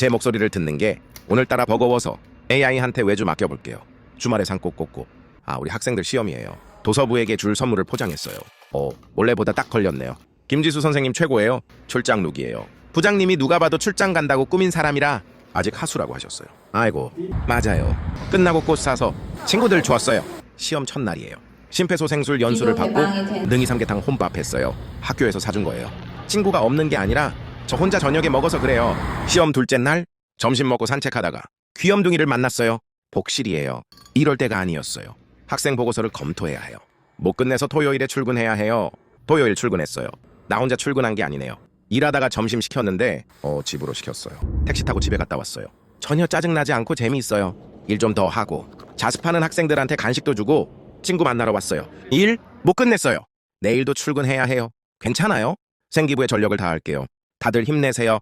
제 목소리를 듣는 게 오늘따라 버거워서 AI한테 외주 맡겨볼게요. 주말에 산꼭 꽂고. 아, 우리 학생들 시험이에요. 도서부에게 줄 선물을 포장했어요. 어, 원래보다 딱 걸렸네요. 김지수 선생님 최고예요. 출장 룩이에요. 부장님이 누가 봐도 출장 간다고 꾸민 사람이라 아직 하수라고 하셨어요. 아이고, 맞아요. 끝나고 꽃 사서 친구들 좋았어요. 시험 첫날이에요. 심폐소생술 연수를 받고 능이 삼계탕 혼밥 했어요. 학교에서 사준 거예요. 친구가 없는 게 아니라 저 혼자 저녁에 먹어서 그래요. 시험 둘째 날 점심 먹고 산책하다가 귀염둥이를 만났어요. 복실이에요. 이럴 때가 아니었어요. 학생 보고서를 검토해야 해요. 못 끝내서 토요일에 출근해야 해요. 토요일 출근했어요. 나 혼자 출근한 게 아니네요. 일하다가 점심 시켰는데 어 집으로 시켰어요. 택시 타고 집에 갔다 왔어요. 전혀 짜증나지 않고 재미있어요. 일 좀 더 하고 자습하는 학생들한테 간식도 주고 친구 만나러 왔어요. 일 못 끝냈어요. 내일도 출근해야 해요. 괜찮아요? 생기부에 전력을 다할게요. 다들 힘내세요.